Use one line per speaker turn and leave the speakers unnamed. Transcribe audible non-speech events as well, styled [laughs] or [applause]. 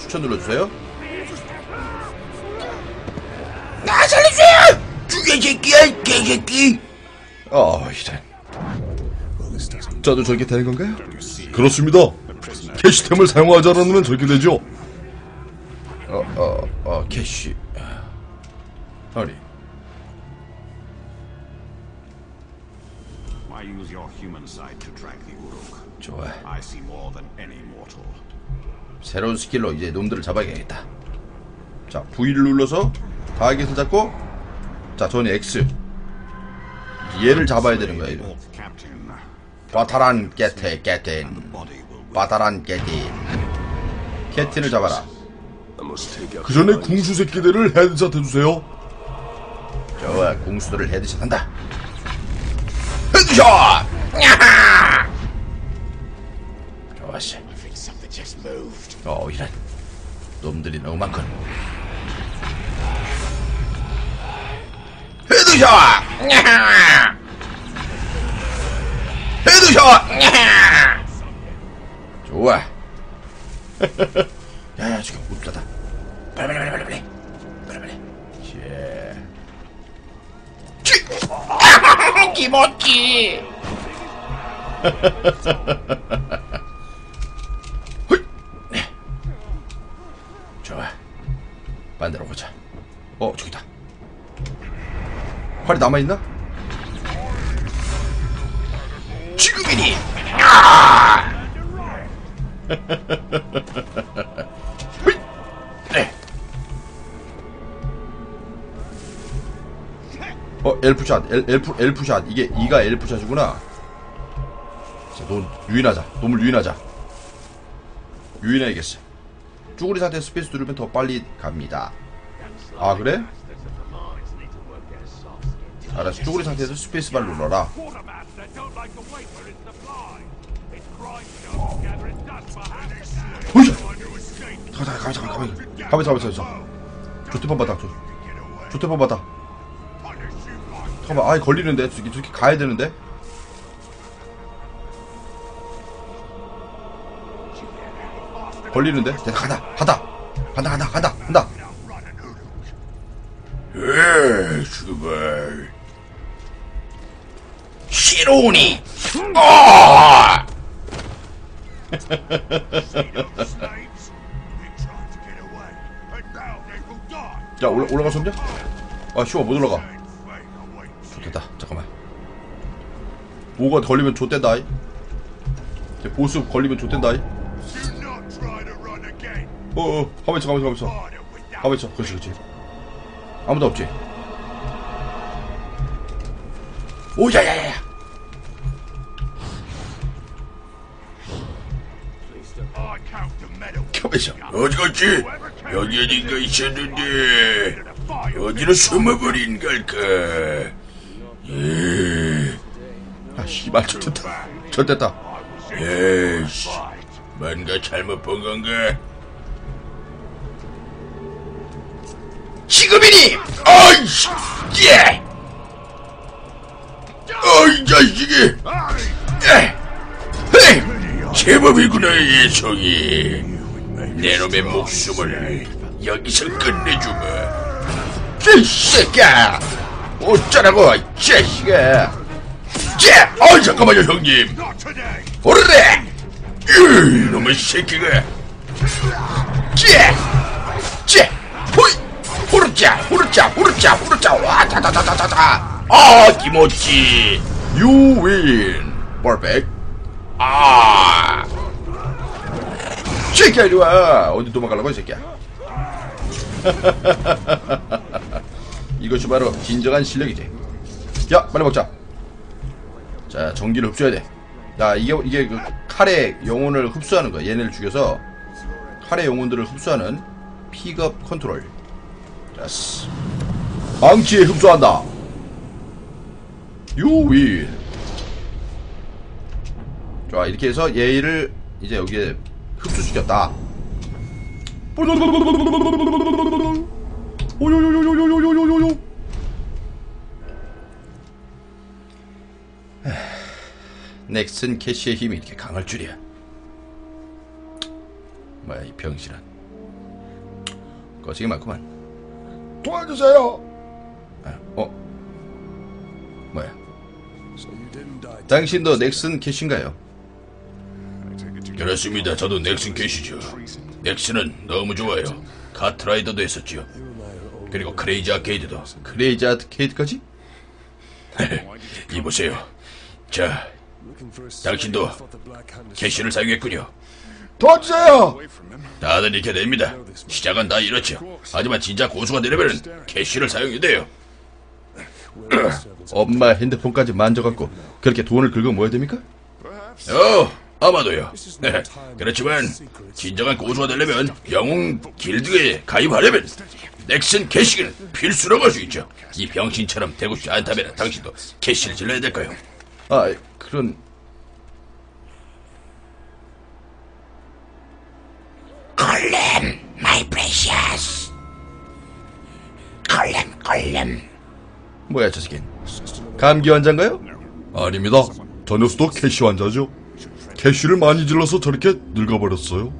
추천 눌러주세요. 나 살려주세요! 죽여 새끼야 개새끼! 어 이런. 저도 저렇게 되는 건가요?
그렇습니다. 캐시템을 사용하지 않으면 저렇게 되죠.
어, 어, 어, 캐시. 아니,
Why use your human side to track the Uruk?
좋아.
I see more than any mortal.
새로운 스킬로 이제 놈들을 잡아야겠다. 자, V를 눌러서 타겟을 잡고, 자, 저는 X. 얘를 잡아야 되는 거야, 이거. 바타란 깨테, 깨텐. 바타란 깨틴. 캐틴을 잡아라.
그 전에 궁수 새끼들을 헤드샷 해주세요.
좋아, 궁수들을 헤드샷 한다. 야하! 좋았어. 어, 이런. 놈들이 너무 많군. 헤드샷! 야하! 헤드샷! 야하! 좋아. [laughs] 야, 야, 지금 웃다다. 빨리, 빨리, 빨리, 빨리, 빨리. 빨리, [laughs] 헐! 네. 좋아. 반대로 보자. 어, 저기다. 활이 남아 있나? 지금이니! [laughs] 어 엘프샷 엘, 엘프 엘프샷. 이게 이가 엘프샷이구나. 자, 놈 유인하자. 놈을 유인하자. 유인해야겠어. 쭈구리 상태 스페이스 누르면 더 빨리 갑니다. 아 그래? 알았어. 쭈구리 상태에서 스페이스바를 눌러라.
escape.
가자 가자 가자 가자 가자 가자 가자 가자 조태판 받아 조, 조태판 받아 잠깐만 아이 걸리는데? 저기 저기 가야 되는데? 걸리는데? 내가 간다 간다. 간다 간다 간다 간다. 에 주발. 시로우니. 아. 야 올라 수 없냐? 아 쉬워 못 올라가 좋겠다. 잠깐만. 뭐가 걸리면 좆된다 보스 걸리면 좆된다. 어어. 가만히 있어 가만히 있어. 가만히 있어. 그렇지 그렇지. 아무도 없지. 오 야야야야.
I count the medal.
가만히 있어. 어디 갔지? 여기 어딘가 있었는데. 어디로 숨어버린 걸까 예. 아 씨발 좆됐다 좆됐다 에이씨 뭔가 잘못 본 건가? 지금이니! 어이씨! 예! 어이 자식이! 예! 헤이! 제법이구나 예성이 내 놈의 목숨을 여기서 끝내주마 이 새끼야! 어쩌라고 이 자식아 쟤! 어이 잠깐만요 형님. 오르래! 이놈의 새끼가! 쟤! 쟤! 호이! 후르짜! 후르짜! 후르짜! 후르짜! 와! 자자자자자자! 아! 김오찌! 유윈! 퍼펙! 아! 새끼야 이리 와! 어디 도망가려고 이 새끼야? [laughs] 이것이 바로 진정한 실력이지. 야, 빨리 먹자. 자, 전기를 흡수해야 돼. 자, 이게, 이게 그 칼의 영혼을 흡수하는 거야. 얘네를 죽여서 칼의 영혼들을 흡수하는 픽업 컨트롤. 자스. 망치에 흡수한다. 유윈. 좋아, 이렇게 해서 얘를 이제 여기에 흡수시켰다. 오요요요요요요요 넥슨 캐시의 힘이 이렇게 강할 줄이야. 뭐야 이 병신은. 거시기 많구만.
도와주세요.
아, 어? 뭐야? 당신도 넥슨 캐시인가요? 그렇습니다. 저도 넥슨 캐시죠. 넥슨은 너무 좋아요. 카트라이더도 했었죠. 그리고 크레이지 아케이드도. 크레이지 아케이드까지? [laughs] 이보세요. 자, 당신도 캐시를 사용했군요.
도와주세요.
다들 이렇게 됩니다. 시작은 다 이렇죠. 하지만 진짜 고수가 되려면 캐시를 사용해야 돼요. [clears throat] 엄마 핸드폰까지 만져갖고 그렇게 돈을 긁어 모아야 됩니까? 어, 아마도요. 네, [laughs] 그렇지만 진정한 고수가 되려면 영웅 길드에 가입하려면 넥슨 캐시는 필수라고 할 수 있죠. 이 병신처럼 되고 싶지 않다면 당신도 캐시를 질러야 될 거예요. 아, 그런 콜렘, 마이 프레셔스. 콜렘, 콜렘. 뭐야, 저 새끼. 감기 환자인가요?
아닙니다. 저 녀석도 캐시 환자죠. 캐시를 많이 질러서 저렇게 늙어버렸어요.